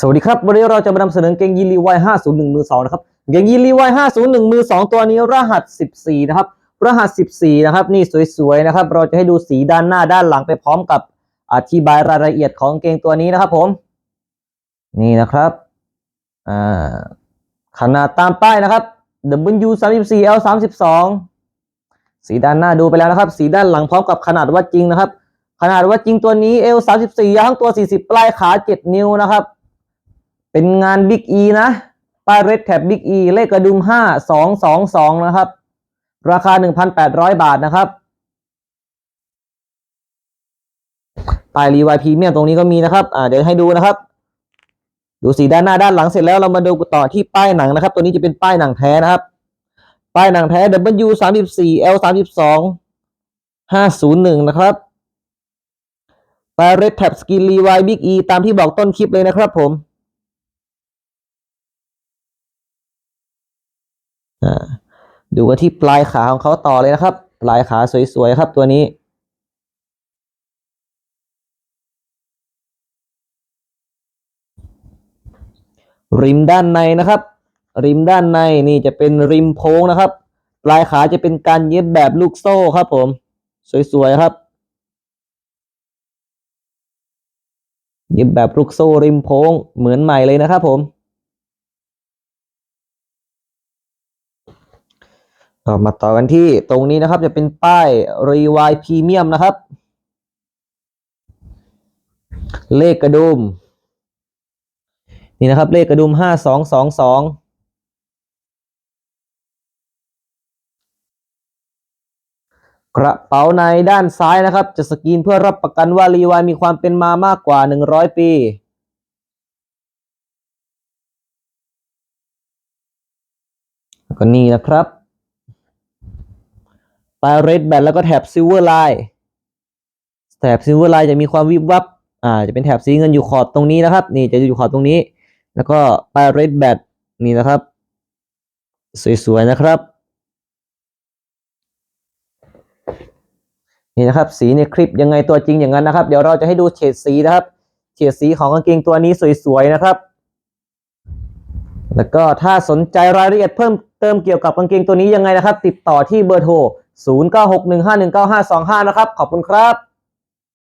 สวัสดีครับ วันนี้เราจะมานำเสนอเกงยีรีวาย501มือ2นะครับเกงยีรีวาย501มือ2ตัวนี้รหัส14นะครับ รหัส14นะครับ นี่สวยๆนะครับ เราจะให้ดูสีด้านหน้าด้านหลังไปพร้อมกับอธิบายรายละเอียดของเกงตัวนี้นะครับผม นี่นะครับอ่าขนาดตามป้ายนะครับ W 3 4 L 32สีด้านหน้าดูไปแล้วนะครับ สีด้านหลังพร้อมกับขนาดวัดจริงนะครับ ขนาดวัดจริงตัวนี้ L 34ยาวทั้งตัว40ปลายขา7นิ้วนะครับ เป็นงาน Big E นะ ป้าย Red Tab Big E เลขกระดุม5222นะครับ ราคา1,800บาทนะครับป้ายรีวายพรีเมียมตรงนี้ก็มีนะครับ อ่าเดี๋ยวให้ดูนะครับ ดูสีด้านหน้าด้านหลังเสร็จแล้วเรามาดูต่อที่ป้ายหนังนะครับ ตัวนี้จะเป็นป้ายหนังแท้นะครับ ป้ายหนังแท้ W 34 L 32 501 นะครับป้าย Red Tab Skin Levi Big E ตามที่บอกต้นคลิปเลยนะครับผม ดูกันที่ปลายขาของเขาต่อเลยนะครับ ปลายขาสวยๆครับตัวนี้ ริมด้านในนะครับ ริมด้านในนี่จะเป็นริมโค้งนะครับ ปลายขาจะเป็นการเย็บแบบลูกโซ่ครับผม สวยๆครับ เย็บแบบลูกโซ่ริมโค้งเหมือนใหม่เลยนะครับผม ก็มาต่อกันที่ตรงนี้นะครับจะเป็นป้ายรีวายพรีเมียมนะครับ เลขกระดุม นี่นะครับเลขกระดุมห้าสองสองสองกระเป๋าในด้านซ้ายนะครับ จะสกรีนเพื่อรับประกันว่ารีวายมีความเป็นมามากกว่าหนึ่งร้อยปี ก็นี่นะครับ ปลายเรดแบนแล้วก็แถบซิลเวอร์ไลน์แถบซิลเวอร์ไลน์จะมีความวิบวับ อ่า จะเป็นแถบสีเงินอยู่ขอบตรงนี้นะครับ นี่จะอยู่ขอบตรงนี้ แล้วก็ปลายเรดแบนนี่นะครับ สวยๆนะครับ นี่นะครับ สีในคลิปยังไงตัวจริงอย่างนั้นนะครับ เดี๋ยวเราจะให้ดูเฉดสีนะครับ เฉดสีของกางเกงตัวนี้สวยๆนะครับแล้วก็ถ้าสนใจรายละเอียดเพิ่มเติมเกี่ยวกับกางเกงตัวนี้ยังไงนะครับ ติดต่อที่เบอร์โทร 0961519525 นะครับ ขอบคุณครับ